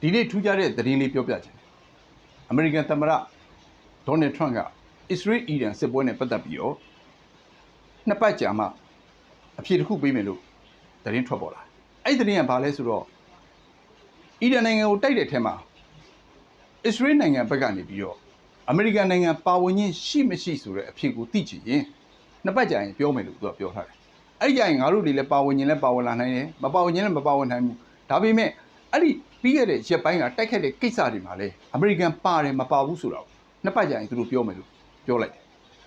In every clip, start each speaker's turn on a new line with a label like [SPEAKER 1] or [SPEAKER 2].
[SPEAKER 1] ဒီနေ့ထူးခြားတဲ့သတင်းလေးပြောပြချင်တယ်အမေရိကန်သမ္မတဒေါ်နယ်ထရန့်ကအစ္စရေးအီရန်စစ်ပွဲနဲ့ပတ်သက်ပြီးတော့နှစ်ပတ်ကြာမှအဖြေတစ်ခုပေးမယ်လို့သတင်းထွက်ပေါ်လာအဲ့ဒီသတင်းကဘာလဲဆိုတော့အီရန်နိုင်ငံကိုတိုက်တဲ့ထဲမှာအစ္စရေးနိုင်ငံဘက်ကနေပြီးတော့အမေရိကန်နိုင်ငံပါဝင်ခြင်းရှိမရှိဆိုတဲ့အဖြေကိုသိချင်ရင်နှစ်ပတ်ကြာရင်ပြောမယ်လို့သူကပြောထားတယ်အဲ့ဒီကြာရင်ငါတို့တွေလည်းပါဝင်ခြင်းလည်းပါဝင်လာနိုင်တယ်မပါဝင်ခြင်းလည်းမပါဝင်နိုင်ဘူးဒါပေမဲ့အဲ့ဒီ ပြီးခဲ့တဲ့ရက်ပိုင်းကတိုက်ခတ်တဲ့ကိစ္စတွေမှာလည်းအမေရိကန်ပါတယ်မပါဘူးဆိုတော့နှစ်ပတ်ကြာရင်သူတို့ပြောမယ်လို့ပြောလိုက်တယ်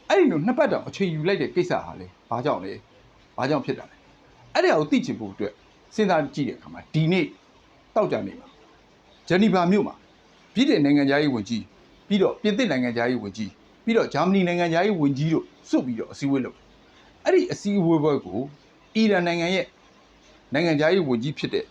[SPEAKER 1] အဲ့ဒီလိုနှစ်ပတ်တောင်အခြေယူလိုက်တဲ့ကိစ္စဟာလေဘာကြောင့်လဲဘာကြောင့်ဖြစ်တာလဲအဲ့ဒါကိုသိချင်ဖို့အတွက်စဉ်းစားကြည့်တဲ့အခါမှာဒီနေ့တောက်ကြနေမှာဂျနီဗာမြို့မှာပြည်တဲ့နိုင်ငံသားရေးဝန်ကြီးပြီးတော့ပြင်သစ်နိုင်ငံသားရေးဝန်ကြီးပြီးတော့ဂျာမနီနိုင်ငံသားရေးဝန်ကြီးတို့စုပြီးတော့အစည်းအဝေးလုပ်တယ်အဲ့ဒီအစည်းအဝေးဘက်ကိုအီရန်နိုင်ငံရဲ့နိုင်ငံသားရေးဝန်ကြီးဖြစ်တဲ့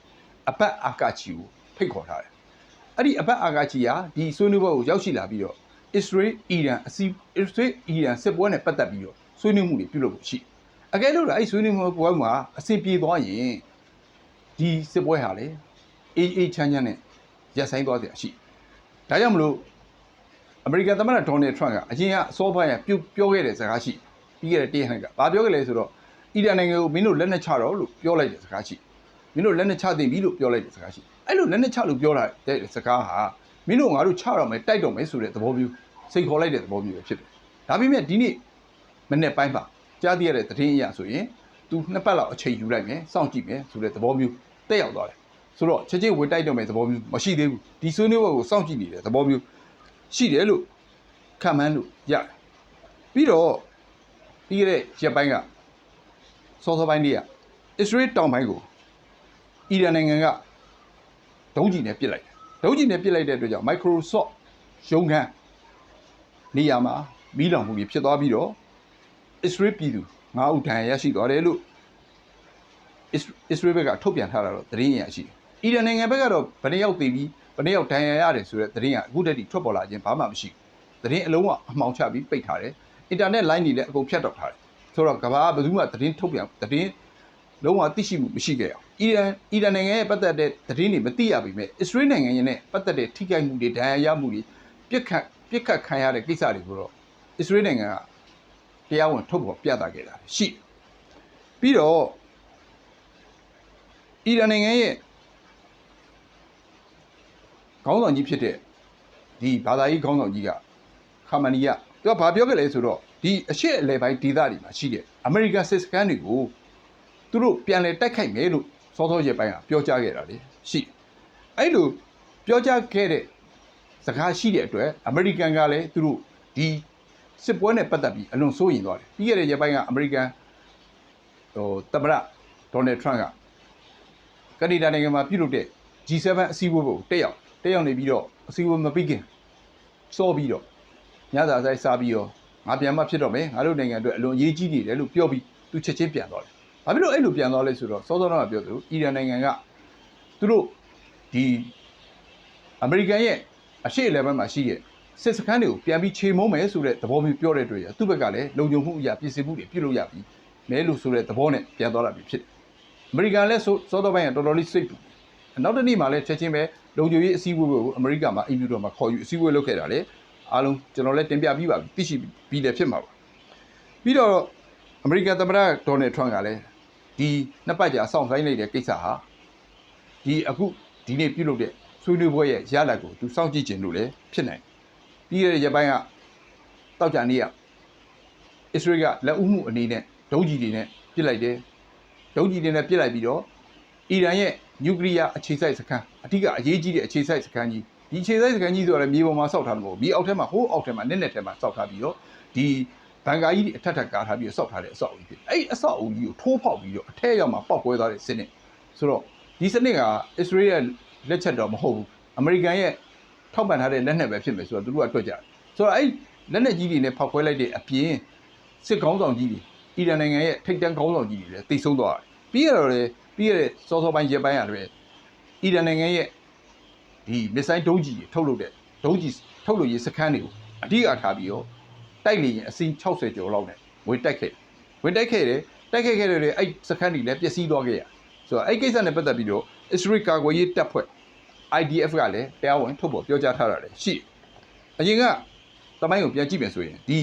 [SPEAKER 1] အဘတ်အာကာချီကို ဖိတ်ခေါ်ထားတယ်။အဲ့ဒီအပတ်အာဂါချီကဒီဆွေးနွေးပွဲကိုရောက်ရှိလာပြီးတော့အစ္စရေးအီရန်အစီအစ္စရေးအီရန်စစ်ပွဲနဲ့ပတ်သက်ပြီးတော့ဆွေးနွေးမှုတွေပြုလုပ်ဖို့ရှိ။အကယ်လို့လားအဲ့ဆွေးနွေးမှုပွဲမှာအဆင်ပြေသွားရင်ဒီစစ်ပွဲဟာလေအေးအေးချမ်းချမ်းနဲ့ရပ်ဆိုင်သွားစရာရှိ။ဒါကြောင့်မလို့အမေရိကန်သမ္မတဒေါ်နယ်ထရန့်ကအရင်ကအစောပိုင်းကပြောခဲ့တဲ့စကားရှိပြီးခဲ့တဲ့တရဟန်ကဘာပြောခဲ့လဲဆိုတော့အီရန်နိုင်ငံကိုမင်းတို့လက်နက်ချတော့လို့ပြောလိုက်တဲ့စကားရှိမင်းတို့လက်နက်ချသိပြီလို့ပြောလိုက်တဲ့စကားရှိ အဲ့လိုလက်နက်ချလို့ပြောလာတဲ့စကားဟာမင်းတို့ငါတို့ချတော့မယ်တိုက်တော့မယ်ဆိုတဲ့သဘောမျိုးစိတ်ခေါ်လိုက်တဲ့သဘောမျိုးပဲဖြစ်တယ်ဒါပေမဲ့ဒီနေ့မနေ့ပိုင်းမှာကြားသိရတဲ့သတင်းအရဆိုရင်သူနှစ်ပတ်လောက်အချိန်ယူလိုက်မယ်စောင့်ကြည့်မယ်ဆိုတဲ့သဘောမျိုးတက်ရောက်သွားတယ်ဆိုတော့ချက်ချင်းဝင်တိုက်တော့မယ်သဘောမျိုးမရှိသေးဘူးဒီဆွေးနွေးပွဲကိုစောင့်ကြည့်နေတဲ့သဘောမျိုးရှိတယ်လို့ခံမှန်းလို့ရတယ်ပြီးတော့ပြီးခဲ့တဲ့ရက်ပိုင်းကစောစောပိုင်းလေးကအစ္စရေးတောင်ပိုင်းကိုအီရန်နိုင်ငံက ဒုံးကျည်နဲ့ပစ်လိုက်တယ်ဒုံးကျည်နဲ့ပစ်လိုက်တဲ့အတွက်ကြောင့် Microsoft ရုံးခန်းနေရာမှာမီးလောင်မှုတွေဖြစ်သွားပြီးတော့အစ္စရေးပြည်သူ9ဦးဒဏ်ရာရရှိသွားတယ်လို့အစ္စအစ္စရေးဘက်ကထုတ်ပြန်ထားတာတော့သတင်းရရှိတယ်အီရန်နိုင်ငံဘက်ကတော့ဘယ်နှယောက်သေပြီးဘယ်နှယောက်ဒဏ်ရာရတယ်ဆိုတဲ့သတင်းကအခုတည်းကထွက်ပေါ်လာခြင်းဘာမှမရှိဘူးသတင်းအလုံးဝအမှောင်ချပြီးပိတ်ထားတယ်အင်တာနက်လိုင်းတွေလည်းအကုန်ဖြတ်တောက်ထားတယ်ဆိုတော့ကမ္ဘာကဘယ်သူမှသတင်းထုတ်ပြန်သတင်း လုံးဝသိရှိမှုမရှိခဲ့အောင်အီရန်အီရန်နိုင်ငံရဲ့ပတ်သက်တဲ့သတင်းတွေမသိရပေမဲ့အစ္စရေးနိုင်ငံရဲ့နဲ့ပတ်သက်တဲ့ထိခိုက်မှုတွေဒဏ်ရာရမှုတွေပြစ်ခတ်ပြစ်ခတ်ခံရတဲ့ကိစ္စတွေကိုတော့အစ္စရေးနိုင်ငံကတရားဝင်ထုတ်ဖော်ပြသခဲ့တာရှိတယ်ပြီးတော့အီရန်နိုင်ငံရဲ့ခေါင်းဆောင်ကြီးဖြစ်တဲ့ဒီဘာသာရေးခေါင်းဆောင်ကြီးကခါမနီကသူကဘာပြောခဲ့လဲဆိုတော့ဒီအရှေ့အလယ်ပိုင်းဒေသတွေမှာရှိတဲ့အမေရိကန်စစ်စခန်းတွေကို သူတို့ပြန်လဲတိုက်ခိုက်မယ်လို့စောစောရက်ပိုင်းကပြောကြားခဲ့တာလေရှိတယ်အဲ့လိုပြောကြားခဲ့တဲ့စကားရှိတဲ့အတွက်အမေရိကန်ကလည်းသူတို့ဒီစစ်ပွဲနဲ့ပတ်သက်ပြီးအလွန်စိုးရိမ်သွားတယ်ပြီးခဲ့တဲ့ရက်ပိုင်းကအမေရိကန်ဟိုသမ္မတဒေါ်နယ်ထရန့်ကကနေဒါနိုင်ငံမှာပြုလုပ်တဲ့ G7 အစည်းအဝေးကိုတက်ရောက်တက်ရောက်နေပြီးတော့အစည်းအဝေးမပြီးခင်စောပြီးတော့ညစာဆိုင်စားပြီးတော့ငါပြန်မှဖြစ်တော့မယ်ငါတို့နိုင်ငံအတွက်အလွန်အရေးကြီးနေတယ်လို့ပြောပြီးသူချက်ချင်းပြန်သွားတယ်။ ဘာဖြစ်လို့အဲ့လိုပြန်သွားလဲဆိုတော့စောစောကပြောသလိုအီရန်နိုင်ငံကသူတို့ဒီအမေရိကန်ရဲ့အရှေ့အလယ်ပိုင်းမှာရှိတဲ့စစ်စခန်းတွေကိုပြန်ပြီးခြေမုံးမယ်ဆိုတဲ့သဘောမျိုးပြောတဲ့တွေ့ရသူ့ဘက်ကလည်းလုံခြုံမှုအရာပြည်စင်မှုတွေပြုလုပ်ရပြီးမဲလို့ဆိုတဲ့သဘောနဲ့ပြန်သွားတာဖြစ်တယ်။အမေရိကန်လည်းဆိုစောတော့ပိုင်းကတော်တော်လေးစိတ်ပူနောက်တစ်နေ့မှလည်းချက်ချင်းပဲလုံခြုံရေးအစည်းအဝေးကိုအမေရိကန်မှာအင်ဖြူတော်မှာခေါ်ယူအစည်းအဝေးလုပ်ခဲ့တာလေအားလုံးကျွန်တော်လည်းတင်ပြပြီးပါပြီသိရှိပြီးလည်းဖြစ်မှာပါပြီးတော့အမေရိကန်သမ္မတဒေါ်နယ်ထရန့်ကလည်း ဒီနှစ်ပတ်ကြာစောင့်ဆိုင်းလိုက်တဲ့ကိစ္စဟာဒီအခုဒီနေ့ပြုလုပ်တဲ့ဆွေးနွေးပွဲရဲ့ရလဒ်ကိုသူစောင့်ကြည့်ခြင်းလို့လည်းဖြစ်နိုင်ပြီးခဲ့တဲ့ရက်ပိုင်းကတောက်ကြနေ့ကအစ္စရေးကလက်ဦးမှုအနေနဲ့ဒုံးကြီးတွေနဲ့ပစ်လိုက်တယ်ဒုံးကျည်တွေနဲ့ပစ်လိုက်ပြီးတော့အီရန်ရဲ့နျူကလ িয়ার အခြေစိုက်စခန်းအထူးကအရေးကြီးတဲ့အခြေစိုက်စခန်းကြီးဒီအခြေစိုက်စခန်းကြီးဆိုတော့မြေပေါ်မှာစောက်ထားတယ်မဟုတ်ဘူးမြေအောက်ထဲမှာဟိုးအောက်ထဲမှာနက်နက်ထဲမှာစောက်ထားပြီးတော့ဒီ ဘန်ကာကြီးတွေအထက်ထပ်ကားထားပြီးတော့စောက်ထားတဲ့အဆောက်အဦဖြစ်အဲ့ဒီအဆောက်အဦကြီးကိုထိုးဖောက်ပြီးတော့အထက်ရောက်မှာပောက်ကွဲသွားတဲ့စနစ်ဆိုတော့ဒီစနစ်ကအစ္စရေးရဲ့လက်ချက်တော့မဟုတ်ဘူးအမေရိကန်ရဲ့ထောက်ပံ့ထားတဲ့လက်နက်ပဲဖြစ်မယ်ဆိုတော့သူတို့ကတွေ့ကြတယ်ဆိုတော့အဲ့လက်နက်ကြီးတွေနဲ့ဖောက်ခွဲလိုက်တဲ့အပြင်စစ်ကောင်းဆောင်ကြီးတွေအီရန်နိုင်ငံရဲ့ထိပ်တန်းကောင်းဆောင်ကြီးတွေလည်းတိတ်ဆုံးသွားတယ်ပြီးရတော့လေပြီးရတဲ့စောစောပိုင်းရက်ပိုင်းရတယ်အီရန်နိုင်ငံရဲ့ဒီမစ်ဆိုင်းဒုံးကြီးတွေထုတ်လုပ်တဲ့ဒုံးကြီးထုတ်လုပ်ရေးစခန်းတွေကိုအဓိကထားပြီးတော့ တိုက်လေရင်အစီး60ကျော်လောက်နဲ့ဝင်တိုက်ခဲ့ဝင်တိုက်ခဲ့တယ်တိုက်ခဲ့ခဲ့တယ်လေအဲ့စခန်းတွေလည်းပျက်စီးသွားခဲ့ရဆိုတော့အဲ့ကိစ္စနဲ့ပတ်သက်ပြီးတော့ Israel ကာကွယ်ရေးတပ်ဖွဲ့ IDF ကလည်းတရားဝင်ထုတ်ပေါ်ပြောကြားထားတာလည်းရှိတယ်အရင်ကတမိုင်းကိုပြန်ကြည့်ပြန်ဆိုရင်ဒီ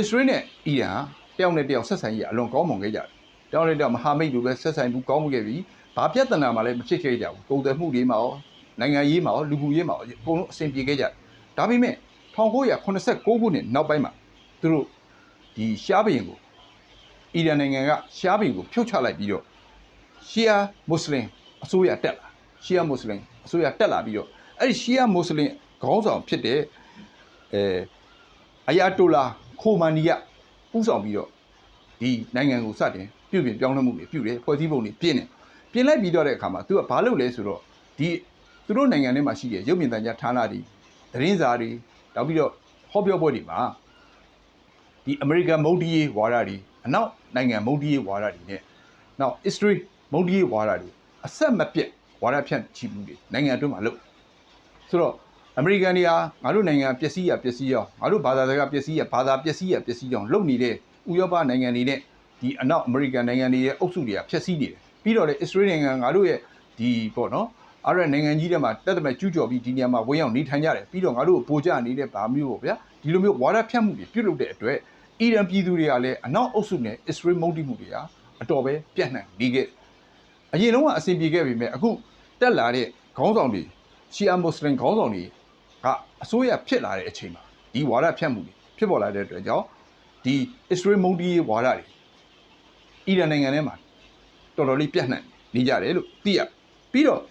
[SPEAKER 1] Israel နဲ့ Iran ဟာတယောက်နဲ့တယောက်ဆက်ဆံရေးအလွန်ကောင်းမွန်ခဲ့ကြတယ်တယောက်နဲ့တယောက်မဟာမိတ်လိုပဲဆက်ဆံမှုကောင်းမှုခဲ့ပြီးဘာပြဿနာမှလည်းမဖြစ်ခဲ့ကြဘူးကုန်သွယ်မှုတွေမှာရောနိုင်ငံရေးမှာရောလူမှုရေးမှာရောအကုန်လုံးအဆင်ပြေခဲ့ကြတယ်ဒါပေမဲ့1989ခုနှစ်နောက်ပိုင်းမှာ သူတို့ဒီရှားဘရင်ကိုအီရန်နိုင်ငံကရှားဘရင်ကိုဖြုတ်ချလိုက်ပြီးတော့ရှီယာမွတ်စလင်အစိုးရတက်လာရှီယာမွတ်စလင်အစိုးရတက်လာပြီးတော့အဲ့ဒီရှီယာမွတ်စလင်ခေါင်းဆောင်ဖြစ်တဲ့အဲအယာတိုလာခိုမန်နီကပူးဆောင်ပြီးတော့ဒီနိုင်ငံကိုစတင်ပြုပြင်ပြောင်းလဲမှုတွေပြုတယ်ဖွဲ့စည်းပုံတွေပြင်တယ်ပြင်လိုက်ပြီးတော့တဲ့အခါမှာသူကဘာလုပ်လဲဆိုတော့ဒီသူတို့နိုင်ငံထဲမှာရှိတဲ့ရုပ်မြင်သံကြားဌာနတွေသတင်းစာတွေနောက်ပြီးတော့ဟောပြောပွဲတွေမှာ ဒီအမေရိကန်မုတ်တီးဝါဒတွေအနောက်နိုင်ငံမုတ်တီးဝါဒတွေနဲ့နောက် history မုတ်တီးဝါဒတွေအဆက်မပြတ်ဝါဒဖြန့်ချီမှုတွေနိုင်ငံအတွင်းမှာလုပ်ဆိုတော့အမေရိကန်တွေဟာငါတို့နိုင်ငံပျက်စီးရပျက်စီးရောငါတို့ဘာသာစကားပျက်စီးရဘာသာပျက်စီးရပျက်စီးကြောင်းလုပ်နေတဲ့ဥရောပနိုင်ငံတွေနဲ့ဒီအနောက်အမေရိကန်နိုင်ငံတွေရဲ့အုပ်စုတွေကဖျက်ဆီးနေတယ်ပြီးတော့လေ Israel နိုင်ငံငါတို့ရဲ့ဒီပေါ့နော်အဲ့ရနိုင်ငံကြီးတွေမှာတက်တမဲ့ကျူးကျော်ပြီးဒီနေရာမှာဝင်ရောက်နေထိုင်ကြတယ်ပြီးတော့ငါတို့ကိုပိုကြနေတဲ့ဗာမျိုးပေါ့ဗျာဒီလိုမျိုးဝါဒဖြန့်မှုတွေပြုလုပ်တဲ့အတွက် အီရန်ပြည်သူတွေကလည်းအနောက်အုပ်စုနဲ့ Israel မုန်းတိမှုတွေဟာအတော်ပဲပြန့်နှံ့နေခဲ့အရင်တော့ကအဆင်ပြေခဲ့ပေမဲ့အခုတက်လာတဲ့ခေါင်းဆောင်တွေရှီယာမွတ်စလင်ခေါင်းဆောင်တွေကအစိုးရဖြစ်လာတဲ့အချိန်မှာဒီဝါဒဖြန့်မှုတွေဖြစ်ပေါ်လာတဲ့အတွက်ကြောင့်ဒီ Israel မုန်းတီးဝါဒတွေအီရန်နိုင်ငံထဲမှာတော်တော်လေးပြန့်နှံ့နေကြတယ်လို့သိရပြီးတော့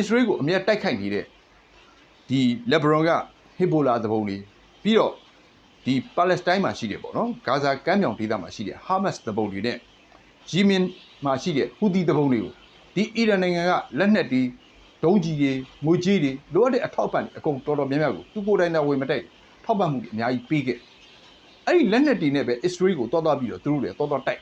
[SPEAKER 1] Israel ကိုအမြတ်တိုက်ခိုက်နေတဲ့ဒီလက်ဘရွန်ကဟစ်ဘိုလာသဘုံတွေပြီးတော့ ဒီပါလက်စတိုင်းမှာရှိတယ်ပေါ့နော်ဂါဇာကမ်းမြောင်ဒေသမှာရှိတဲ့ဟာမတ်စ်သဘုံတွေနဲ့ဂျီမင်မှာရှိတဲ့ဟူသီသဘုံတွေကိုဒီအီရန်နိုင်ငံကလက်နက်တွေဒုံးကြီးတွေငွေကြီးတွေလိုအပ်တဲ့အထောက်ပံ့တွေအကုန်တော်တော်များများကိုသူကိုယ်တိုင်သာဝေမတိုက်ထောက်ပံ့မှုတွေအများကြီးပေးခဲ့အဲ့ဒီလက်နက်တွေနဲ့ပဲ Israel ကိုတော်တော်ပြီးတော့သူတို့တွေတော်တော်တိုက်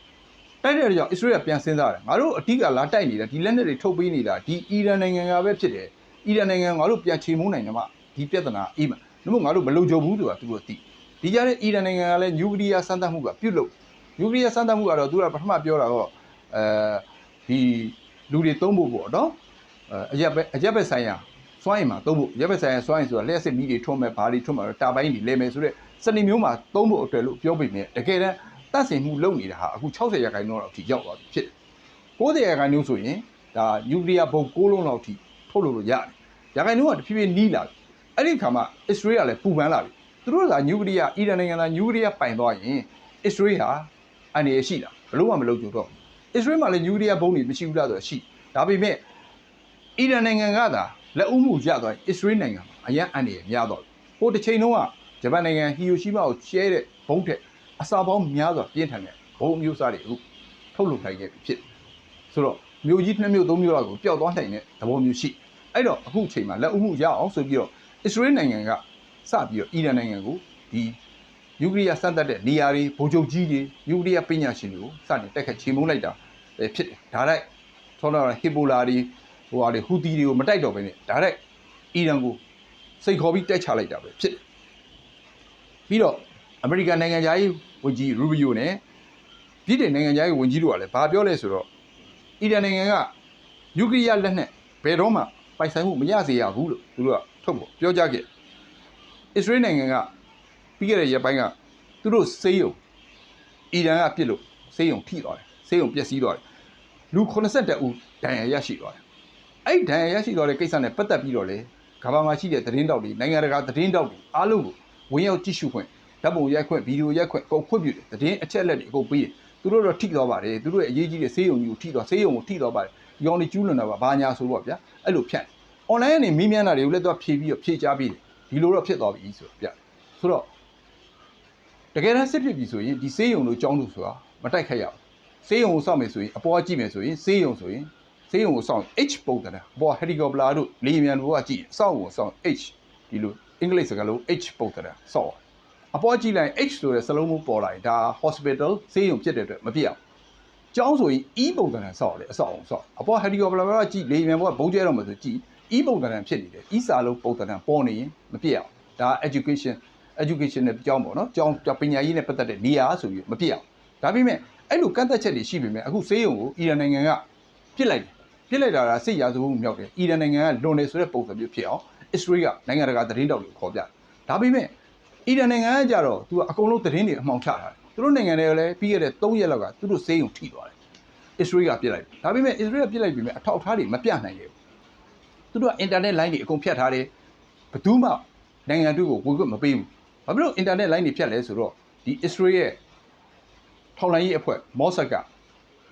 [SPEAKER 1] တိုက်တဲ့ကြောင့် Israel ကပြန်စဉ်းစားတယ်ငါတို့အတိကလာတိုက်နေတာဒီလက်နက်တွေထုတ်ပေးနေတာဒီအီရန်နိုင်ငံကပဲဖြစ်တယ်အီရန်နိုင်ငံငါတို့ပြန်ချေမှုန်းနိုင်တယ်မှာဒီပြဿနာအေးမှာဒါမှမဟုတ်ငါတို့မလုံခြုံဘူးဆိုတာသူတို့သိ ဒီကြတဲ့အီရန်နိုင်ငံကလည်းနျူကလ িয়ার စမ်းသပ်မှုကပြုတ်လို့နျူကလ িয়ার စမ်းသပ်မှုကတော့သူကပထမပြောတာတော့အဲဒီလူတွေသုံးဖို့ပေါ့နော်အဲအရက်ပဲအရက်ပဲဆိုင်ရာစွမ်းအင်မှာသုံးဖို့ရက်ပဲဆိုင်ရာစွမ်းအင်ဆိုတာလျှက်စစ်မီးတွေထွန်းမဲ့ဘာတွေထွန်းမဲ့တာပိုင်းတွေလဲမယ်ဆိုတော့စနေမျိုးမှာသုံးဖို့အတွက်လို့ပြောပေမဲ့တကယ်တမ်းတတ်ဆင်မှုလုပ်နေတာဟာအခု60ရာခိုင်နှုန်းလောက်အထိရောက်သွားပြီဖြစ်တယ်90ရာခိုင်နှုန်းဆိုရင်ဒါနျူကလ িয়ার ဘုံ6လုံးလောက်အထိထုတ်လို့လို့ရတယ်ရာခိုင်နှုန်းကတဖြည်းဖြည်းနီးလာပြီအဲ့ဒီခါမှာ Israel ကလည်းပူပန်းလာပြီ သူတို့ကနျူကလ িয়ার အီရန်နိုင်ငံကနျူကလ িয়ার ပိုင်သွားရင် Israel ဟာအနေရရှိတာဘလို့မှမလုပ်ကြတော့ Israel မှာလည်းနျူကလ িয়ার ဘုံတွေမရှိဘူးလားဆိုတော့ရှိဒါပေမဲ့အီရန်နိုင်ငံကသာလက်ဦးမှုရသွားရင် Israel နိုင်ငံမှာအရန်အနေရများတော့ဟိုတစ်ချိန်လုံးကဂျပန်နိုင်ငံဟီယိုရှိမာကိုကျဲတဲ့ဘုံထက်အစာပေါင်းများစွာပြင်းထန်တဲ့ဘုံမျိုးစားတွေအခုထုတ်လုပ်နိုင်ခဲ့ပြီဖြစ်ဆိုတော့မျိုးကြီးနှစ်မျိုးသုံးမျိုးလောက်ကိုပျောက်သွားနိုင်တဲ့သဘောမျိုးရှိအဲ့တော့အခုချိန်မှာလက်ဦးမှုရအောင်ဆိုပြီးတော့ Israel နိုင်ငံက စပြီးတော့အီရန်နိုင်ငံကိုဒီနျူကလ িয়ার စမ်းသပ်တဲ့နေရာတွေဗိုလ်ချုပ်ကြီးတွေနျူကလ িয়ার ပညာရှင်တွေကိုစတင်တက်ခတ်ချေမှုန်းလိုက်တာပဲဖြစ်တယ်ဒါလိုက်ထောတော့ဟစ်ဘိုလာတွေဟိုဟာတွေဟူသီတွေကိုမတိုက်တော့ဘဲနဲ့ဒါလိုက်အီရန်ကိုစိတ်ခေါ်ပြီးတိုက်ချလိုက်တာပဲဖြစ်တယ်ပြီးတော့အမေရိကန်နိုင်ငံသားရေးဝန်ကြီးရူဘီယိုနဲ့ပြည်ထောင်နိုင်ငံသားရေးဝန်ကြီးတို့ကလည်းဘာပြောလဲဆိုတော့အီရန်နိုင်ငံကနျူကလ িয়ার လက်နက်ဘယ်တော့မှပိုင်ဆိုင်မှုမရစေရဘူးလို့သူတို့ကထုတ်ဖို့ပြောကြားခဲ့ အစ္စရေးနိုင်ငံကပြီးခဲ့တဲ့ရက်ပိုင်းကသူတို့စေးရုံအီရန်ကပြစ်လို့စေးရုံထိသွားတယ်စေးရုံပျက်စီးသွားတယ်လူ82ဦးဒဏ်ရာရရှိသွားတယ်အဲ့ဒီဒဏ်ရာရရှိသွားတဲ့ကိစ္စနဲ့ပတ်သက်ပြီးတော့လေကမ္ဘာမှာရှိတဲ့သတင်းတောက်တွေနိုင်ငံတကာသတင်းတောက်တွေအားလုံးကိုဝင်ရောက်ကြည့်ရှုခွင့်ဓာတ်ပုံရိုက်ခွင့်ဗီဒီယိုရိုက်ခွင့်ကုန်ခွင့်ပြုတယ်သတင်းအချက်အလက်တွေအကုန်ပေးတယ်သူတို့တော့ထိသွားပါတယ်သူတို့ရဲ့အရေးကြီးတဲ့စေးရုံကြီးကိုထိသွားစေးရုံကိုထိသွားပါတယ်ဒီကောင်တွေကျူးလွန်တာပါဘာညာဆိုတော့ဗျာအဲ့လိုဖြတ် online ကနေမီးမြန်းတာတွေကိုလည်းသူကဖြည့်ပြီးတော့ဖြည့်ချပေးတယ် ဒီလိုတော့ဖြစ်သွားပြီဆိုတော့ဗျဆိုတော့တကယ်တမ်းစစ်ဖြစ်ပြီဆိုရင်ဒီစေးရုံတို့ကြောင်းတို့ဆိုတာမတိုက်ခတ်ရအောင်စေးရုံကိုစောင့်မယ်ဆိုရင်အပေါ်ကကြည့်မယ်ဆိုရင်စေးရုံဆိုရင်စေးရုံကိုစောင့် H ပုံသဏ္ဍာန်အပေါ်ဟယ်လီကော်ပတာတို့လေယာဉ်မြန်တို့ကကြည့်အစောင့်ကိုစောင့် H ဒီလိုအင်္ဂလိပ်စကားလုံး H ပုံသဏ္ဍာန်စောင့်အပေါ်ကြည့်လိုက် H ဆိုတဲ့စလုံးမျိုးပေါ်လာရင်ဒါ hospital စေးရုံဖြစ်တဲ့အတွက်မပြအောင်ကျောင်းဆိုရင် E ပုံသဏ္ဍာန်စောင့်တယ်အစောင့်အောင်စောင့်အပေါ်ဟယ်လီကော်ပတာကကြည့်လေယာဉ်မြန်ဘောကဘုံကျဲတော့မှဆိုကြည့် e ပုံသဏ္ဍာန်ဖြစ်နေတယ် e စာလုံးပုံသဏ္ဍာန်ပေါ်နေရင်မပြည့်အောင်ဒါ education education နဲ့ကြောင်းပေါ့နော်ကြောင်းပညာရေးနဲ့ပတ်သက်တဲ့နေရာဆိုပြီးမပြည့်အောင်ဒါပေမဲ့အဲ့လိုကန့်သက်ချက်တွေရှိပေမဲ့အခုစေးရုံကိုအီရန်နိုင်ငံကပြစ်လိုက်တယ်ပြစ်လိုက်တာကစစ်ရာဇဝတ်မှုမြောက်တယ်အီရန်နိုင်ငံကလွန်နေဆိုတဲ့ပုံစံမျိုးဖြစ်အောင်အစ္စရေးကနိုင်ငံတကာသတင်းတောက်တွေကိုခေါ်ပြတယ်ဒါပေမဲ့အီရန်နိုင်ငံကကြတော့သူကအကုန်လုံးသတင်းတွေအမှောင်ချထားတယ်သူတို့နိုင်ငံတွေကလည်းပြီးခဲ့တဲ့3ရက်လောက်ကသူတို့စေးရုံထိသွားတယ်အစ္စရေးကပြစ်လိုက်တယ်ဒါပေမဲ့အစ္စရေးကပြစ်လိုက်ပြီမဲ့အထောက်အထားတွေမပြနိုင်ခဲ့ဘူး သူတို့ကအင်တာနက်လိုင်းတွေအကုန်ဖြတ်ထားတယ်ဘယ်သူမှနိုင်ငံတွေကိုဝင်ခွင့်မပေးဘူးဘာဖြစ်လို့အင်တာနက်လိုင်းတွေဖြတ်လဲဆိုတော့ဒီအစ္စရေးရဲ့ထောက်လိုင်းရေးအဖွဲ့မော့ဆက်က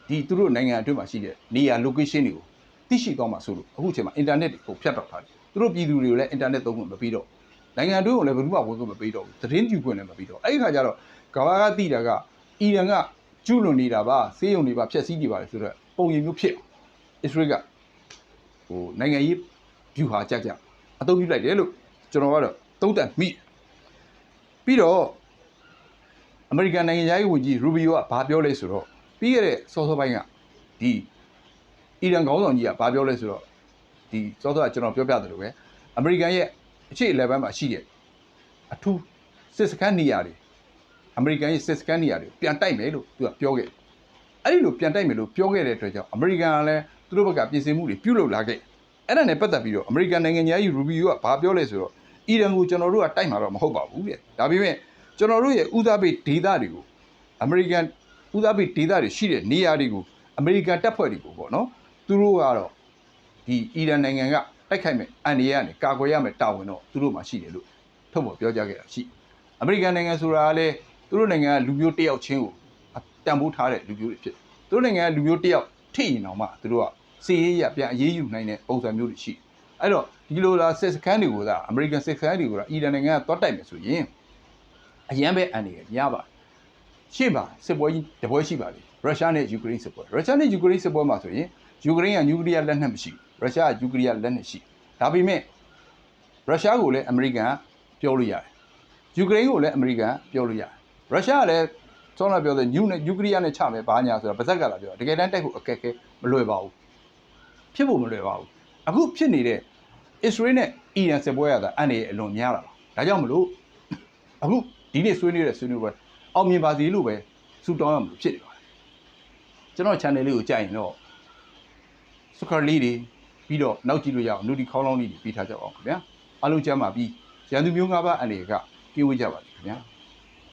[SPEAKER 1] ဒီသူတို့နိုင်ငံအတွင်းမှာရှိတဲ့နေရာ location တွေကိုသိရှိသွားမှာဆိုလို့အခုချိန်မှာအင်တာနက်တွေကိုဖြတ်တော့ထားတယ်သူတို့ပြည်သူတွေကိုလည်းအင်တာနက်သုံးခွင့်မပေးတော့ဘူးနိုင်ငံအတွင်းကိုလည်းဘယ်သူမှဝင်ခွင့်မပေးတော့ဘူးသတင်းကြည့်ခွင့်လည်းမပေးတော့အဲ့ဒီခါကျတော့ကမ္ဘာကသိတာကအီရန်ကကျူးလွန်နေတာပါစေးရုံတွေပါဖျက်ဆီးနေပါတယ်ဆိုတော့ပုံရိပ်မျိုးဖြစ်အောင်အစ္စရေးက ဟိုနိုင်ငံရေးဗျူဟာကြကြအသုံးပြုလိုက်တယ်လို့ကျွန်တော်ကတော့သုံးသပ်မိတယ်ပြီးတော့အမေရိကန်နိုင်ငံသားရေးဝန်ကြီးရူဘီယိုကဘာပြောလဲဆိုတော့ပြီးခဲ့တဲ့စောစောပိုင်းကဒီအီရန်ခေါင်းဆောင်ကြီးကဘာပြောလဲဆိုတော့ဒီစောစောကကျွန်တော်ပြောပြတယ်လို့ပဲအမေရိကန်ရဲ့အခြေအလယ်ပိုင်းမှာရှိတဲ့အထူးစစ်စခန်းနေရာတွေအမေရိကန်ရဲ့စစ်စခန်းနေရာတွေပြန်တိုက်မယ်လို့သူကပြောခဲ့အဲ့ဒီလိုပြန်တိုက်မယ်လို့ပြောခဲ့တဲ့အတွက်ကြောင့်အမေရိကန်ကလည်း သူတို့ဘက်ကပြင်ဆင်မှုတွေပြုလုပ်လာခဲ့အဲ့ဒါနဲ့ပတ်သက်ပြီးတော့အမေရိကန်နိုင်ငံသားကြီးရူဘီယိုကဘာပြောလဲဆိုတော့အီရန်ကိုကျွန်တော်တို့ကတိုက်မှာတော့မဟုတ်ပါဘူးတဲ့ဒါပေမဲ့ကျွန်တော်တို့ရဲ့ဦးစားပေးဒေသတွေကိုအမေရိကန်ဦးစားပေးဒေသတွေရှိတဲ့နေရာတွေကိုအမေရိကန်တပ်ဖွဲ့တွေကိုပေါ့နော်သူတို့ကတော့ဒီအီရန်နိုင်ငံကတိုက်ခိုက်မဲ့အန်ဒီရကနေကာကွယ်ရမယ့်တာဝန်တော့သူတို့မှရှိတယ်လို့ထုတ်ဖော်ပြောကြားခဲ့တာရှိအမေရိကန်နိုင်ငံဆိုတာကလည်းသူတို့နိုင်ငံကလူမျိုးတစ်ယောက်ချင်းကိုတန်ဖိုးထားတဲ့လူမျိုးတွေဖြစ်တယ်သူတို့နိုင်ငံကလူမျိုးတစ်ယောက်ထိရင်တော့မှသူတို့က စီးရေးရပြန်အေးအေးယူနိုင်တဲ့ပုံစံမျိုးတွေရှိတယ်အဲ့တော့ဒီလိုလားစစ်စခန်းတွေကိုသာအမေရိကန်စစ်စခန်းတွေကိုသာအီရန်နိုင်ငံကသွားတိုက်မယ်ဆိုရင်အရန်ပဲအန်ဒီရရပါတယ်ရှေ့ပါစစ်ပွဲကြီးတပွဲရှိပါလေရုရှားနဲ့ယူကရိန်းစစ်ပွဲရုရှားနဲ့ယူကရိန်းစစ်ပွဲမှာဆိုရင်ယူကရိန်းကနျူကလ িয়ার လက်နက်မရှိဘူးရုရှားကနျူကလ িয়ার လက်နက်ရှိဒါပေမဲ့ရုရှားကိုလည်းအမေရိကန်ကပြောလို့ရတယ်ယူကရိန်းကိုလည်းအမေရိကန်ကပြောလို့ရတယ်ရုရှားကလည်းဆောင်းလာပြောတဲ့နျူနဲ့နျူကလ িয়ার နဲ့ချမယ်ဘာညာဆိုတော့ဗဇက်ကလာပြောတကယ်တမ်းတိုက်ဖို့အခက်အခဲမလွယ်ပါဘူး ဖြစ်ဖို့မလွယ်ပါဘူးအခုဖြစ်နေတဲ့အစ္စရေးနဲ့အီရန်စစ်ပွဲရတာအန်နေအလွန်များတာပါဒါကြောင့်မလို့အခုဒီနေ့ဆွေးနွေးတဲ့ဆွေးနွေးပွဲအောင်မြင်ပါစေလို့ပဲဆုတောင်းရမှာဖြစ်နေပါတယ်ကျွန်တော် channel လေးကိုကြိုက်ရင်တော့ subscribe လေးတွေပြီးတော့နောက်ကြည့်လို့ရအောင် notification ခေါင်းလောင်းလေးတွေပြီးထားကြအောင်ခင်ဗျာအားလုံးကျမ်းပါပြီးရန်သူမျိုး၅ပါးအနေကကင်းဝေးကြပါစေခင်ဗျာ